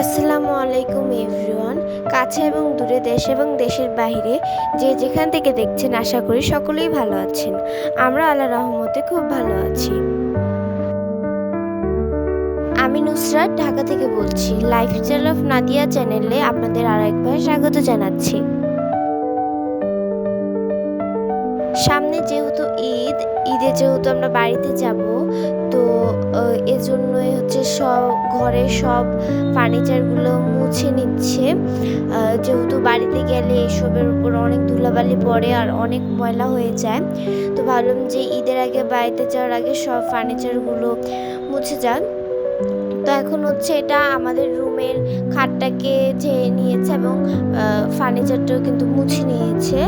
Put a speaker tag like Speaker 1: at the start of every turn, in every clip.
Speaker 1: আসসালামু আলাইকুম এভরিওয়ান। কাছে এবং দূরে দেশ এবং দেশের বাইরে যে যেখান থেকে দেখছেন, আশা করি সকলেই ভালো আছেন। আমরা আল্লাহ রহমতে খুব ভালো আছি। আমি নুসরাত, ঢাকা থেকে বলছি। লাইফস্টাইল অফ নাদিয়া চ্যানেলে আপনাদের আর একবার স্বাগত জানাচ্ছি। সামনে যেহেতু ঈদ, ঈদে যেহেতু আমরা বাড়িতে যাব, তো এজন্যই হচ্ছে সব ঘরের সব ফার্নিচারগুলো মুছে নিচ্ছে। যেহেতু বাড়িতে গেলে এসবের উপর অনেক ধুলাবালি পড়ে আর অনেক ময়লা হয়ে যায়, তো ভাবলাম যে ঈদের আগে বাড়িতে যাওয়ার আগে সব ফার্নিচারগুলো মুছে যান তো এখন হচ্ছে এটা আমাদের রুমের খাটটাকে যে নিয়েছে এবং ফার্নিচারটাও কিন্তু মুছে নিয়েছে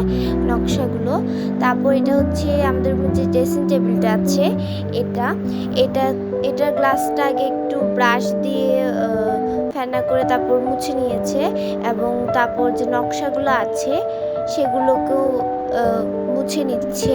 Speaker 1: নকশাগুলো। তারপর এটা হচ্ছে আমাদের যে ড্রেসিং টেবিলটা আছে, এটা এটা এটার গ্লাসটা আগে একটু ব্রাশ দিয়ে ফেনা করে তারপর মুছে নিয়েছে এবং তারপর যে নকশাগুলো আছে সেগুলোকেও মুছে নিচ্ছে।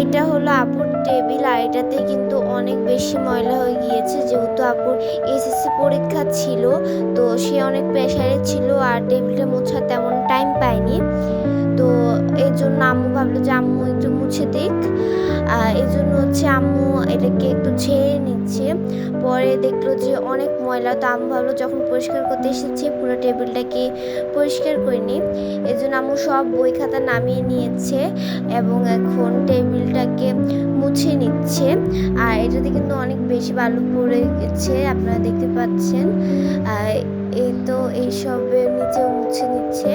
Speaker 1: এটা হলো আপুর টেবিল, আর এটাতে কিন্তু অনেক বেশি ময়লা হয়ে গিয়েছে। যেহেতু আপুর এসএসসি পরীক্ষা ছিল, তো সে অনেক প্রেশারে ছিল, আর টেবিলটা মোছার তেমন টাইম পায়নি। তো এই জন্য আম্মু ভাবলো যে আম্মু একটু মুছে দিক। এই জন্য হচ্ছে আম্মু এটাকে একটু ছেড়ে নিচ্ছে। পরে দেখল যে অনেক ময়লা, তো আম্মু ভাবলো যখন পরিষ্কার করতে এসেছে পুরো টেবিলটাকে পরিষ্কার করে নিই। এই জন্য আম্মু সব বই খাতা নামিয়ে নিয়েছে এবং এখন টেবিলটাকে মুছে নিচ্ছে। আর এটাতে কিন্তু অনেক বেশি বালু পড়ে গেছে, আপনারা দেখতে পাচ্ছেন। তো এইসবের নিচে মুছে নিচ্ছে।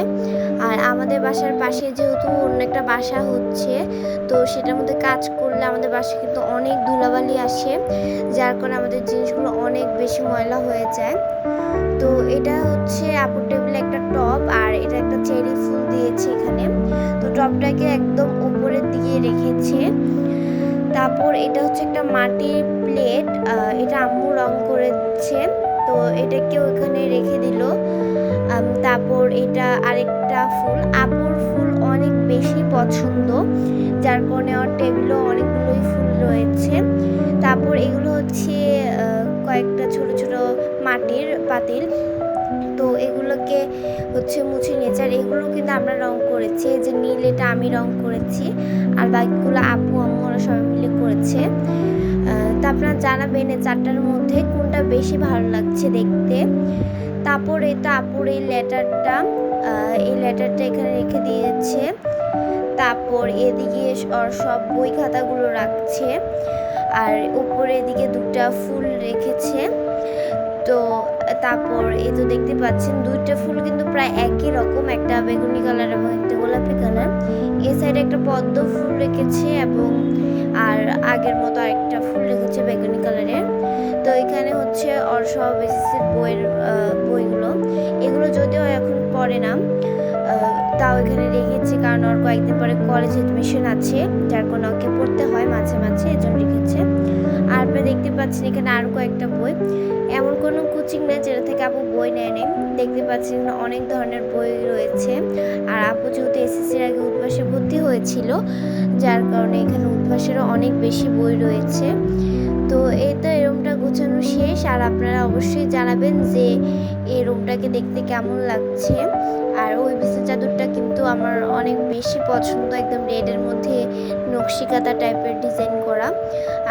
Speaker 1: আর আমাদের বাসার পাশে যেহেতু অন্য একটা বাসা হচ্ছে, তো সেটার মধ্যে কাজ করলে আমাদের বাসায় কিন্তু অনেক ধুলাবালি আসে, যার কারণে আমাদের জিনিসগুলো অনেক বেশি ময়লা হয়ে যায়। তো এটা হচ্ছে আপুর টেবিলে একটা টপ আর এটা একটা চেরি ফুল দিয়েছে এখানে। তো টপটাকে একদম উপরের দিকে রেখেছে। তারপর এটা হচ্ছে একটা মাটির প্লেট এটা আম্মু রং করেছে। তো এটাকে এখানে রেখে দিল। তারপর এটা আরেকটা ফুল। আপুর ফুল অনেক বেশি পছন্দ, যার কারণে ওর টেবিলও অনেকগুলোই ফুল রয়েছে। তারপর এগুলো হচ্ছে কয়েকটা ছোট ছোট মাটির পাতিল। তো এগুলোকে হচ্ছে মুছে নিয়েছে। আর এগুলো কিন্তু আমরা রং করেছি যে নীল এটা আমি রং করেছি আর বাকিগুলো আপু, আম্মু ওরা সবাই মিলে করেছে। তা আপনারা জানাবেন চারটার মধ্যে কোনটা বেশি ভালো লাগছে দেখতে। তারপর এটা আপুর এই লেটারটা এই লেটারটা এখানে রেখে দিয়েছে। তারপর এদিকে ওর সব বই খাতাগুলো রাখছে। আর উপরে এদিকে দুটা ফুল রেখেছে। তো তারপর এই তো দেখতে পাচ্ছেন, দুইটা ফুল কিন্তু প্রায় একই রকম, একটা বেগুনি কালার এবং একটা গোলাপি কালার এই সাইডে একটা পদ্ম ফুল রেখেছে এবং আর আগের মতো আরেকটা ফুল রেখেছে বেগুনি কালারের তো এখানে হচ্ছে ওর সব এসএসসি বইয়ের বইগুলো। এগুলো যদিও এখন পড়ে না তাও এখানে রেখেছি কারণ ওর কয়েকদিন পরে কলেজ এডমিশন আছে, যার কোনো ওকে পড়তে হয় মাঝে মাঝে, এজন্য রেখেছে আর আপনারা দেখতে পাচ্ছেন এখানে আরও কয়েকটা বই। এমন কোনো কোচিং নেই যেটা থেকে আপু বই নেয় নেই দেখতে পাচ্ছেন এখানে অনেক ধরনের বই রয়েছে। আর আপু যেহেতু এসএসসির আগে উদ্ভাসে ভর্তি হয়েছিল, যার কারণে এখানে উদ্ভাসেরও অনেক বেশি বই রয়েছে। তো এই তো এই রুমটা গোছানো শেষ। আর আপনারা অবশ্যই জানাবেন যে এই রুমটাকে দেখতে কেমন লাগছে। আর ওই বিছানা চাদরটা কিন্তু আমার অনেক বেশি পছন্দ, একদম রেডের মধ্যে নকশিকাতা টাইপের ডিজাইন করা।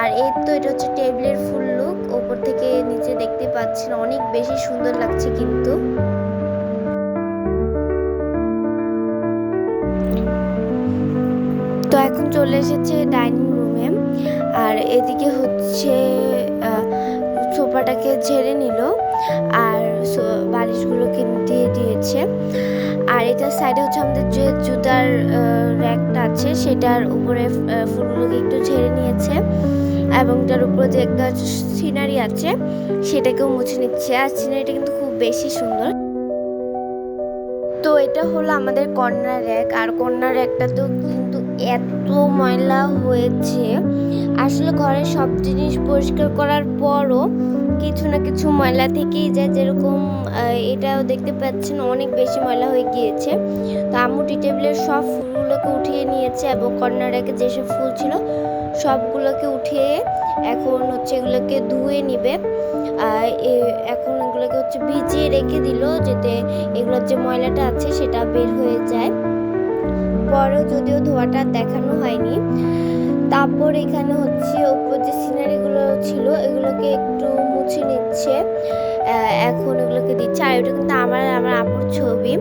Speaker 1: আর এর তো এটা হচ্ছে টেবিলের ফুল লুক ওপর থেকে নিচে দেখতে পাচ্ছেন অনেক বেশি সুন্দর লাগছে কিন্তু। তো এখন চলে এসেছে ডাইনিং রুমে আর এদিকে হচ্ছে সোফাটাকে ঝেড়ে নিল আর বালিশগুলোকে দিয়ে দিয়েছে। আর এটার সাইডে হচ্ছে আমাদের যে জুতার র্যাকটা আছে সেটার উপরে ফুলগুলোকে একটু ঝেড়ে নিয়েছে এবং তার উপরে যে একটা সিনারি আছে সেটাকেও মুছে নিচ্ছে। আর সিনারিটা কিন্তু খুব বেশি সুন্দর। তো এটা হলো আমাদের কর্নার র্যাক আর কর্নার র্যাকটা তো কিন্তু এত ময়লা হয়েছে। আসলে ঘরের সব জিনিস পরিষ্কার করার পরও কিছু না কিছু ময়লা থেকেই যায়। যেরকম এটাও দেখতে পাচ্ছেন অনেক বেশি ময়লা হয়ে গিয়েছে। তো আম্মু টি টেবিলের সব ফুলগুলোকে উঠিয়ে নিয়েছে এবং কর্নার যেসব ফুল ছিল সবগুলোকে উঠিয়ে এখন হচ্ছে এগুলোকে ধুয়ে নিবে। এখন এগুলোকে হচ্ছে ভিজিয়ে রেখে দিল যাতে এগুলোর যে ময়লাটা আছে সেটা বের হয়ে যায়। পরেও যদিও ধোয়াটা দেখানো হয়নি। তারপর এখানে হচ্ছে উপর যে সিনারিগুলো ছিল, এগুলোকে একটু মুছে নিচ্ছে। এখন এগুলোকে দিচ্ছে। আর এটা কিন্তু আমার আমার আপুর ছবি।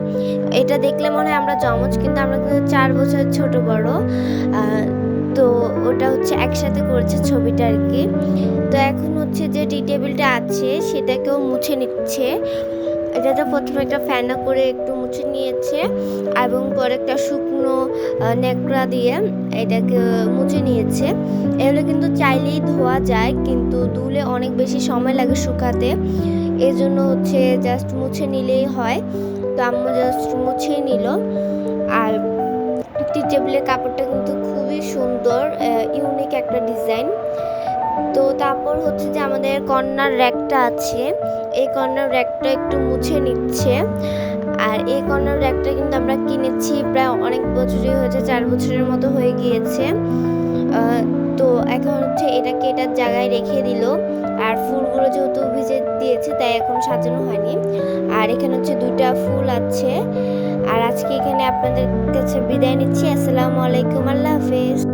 Speaker 1: এটা দেখলে মনে হয় আমরা জমজ কিন্তু আমরা কিন্তু চার বছর ছোট বড়। তো ওটা হচ্ছে একসাথে করেছে ছবিটা আর কি। তো এখন হচ্ছে যে টি টেবিলটা আছে, সেটাকেও মুছে নিচ্ছে। এটাতে প্রথমে একটা ফ্যানা করে একটু মুছে নিয়েছে এবং পরে একটা শুকনো নেকড়া দিয়ে এটাকে মুছে নিয়েছে। এগুলো কিন্তু চাইলেই ধোয়া যায়, কিন্তু ধুলে অনেক বেশি সময় লাগে শুকাতে। এই জন্য হচ্ছে জাস্ট মুছে নিলেই হয়। তো আম্মু জাস্ট মুছে নিল। আর টি টেবিলের কাপড়টা কিন্তু খুবই সুন্দর ইউনিক একটা ডিজাইন তো তারপর হচ্ছে যে আমাদের কর্নার র্যাকটা আছে। এই কর্নার র্যাকটা একটু মুছে নিচ্ছে। আর এই কর্নার র্যাকটা কিন্তু আমরা কিনেছি প্রায় অনেক বছরই হয়েছে, চার বছরের মতো হয়ে গিয়েছে। তো এখন হচ্ছে এটাকে এটার জায়গায় রেখে দিল। আর ফুলগুলো যেহেতু ভিজে দিয়েছে, তাই এখন সাজানো হয়নি। আর এখানে হচ্ছে দুইটা ফুল আছে। আর আজকে এখানে আপনাদের কাছে বিদায় নিচ্ছি। আসসালামু আলাইকুম, আল্লাহ হাফেজ।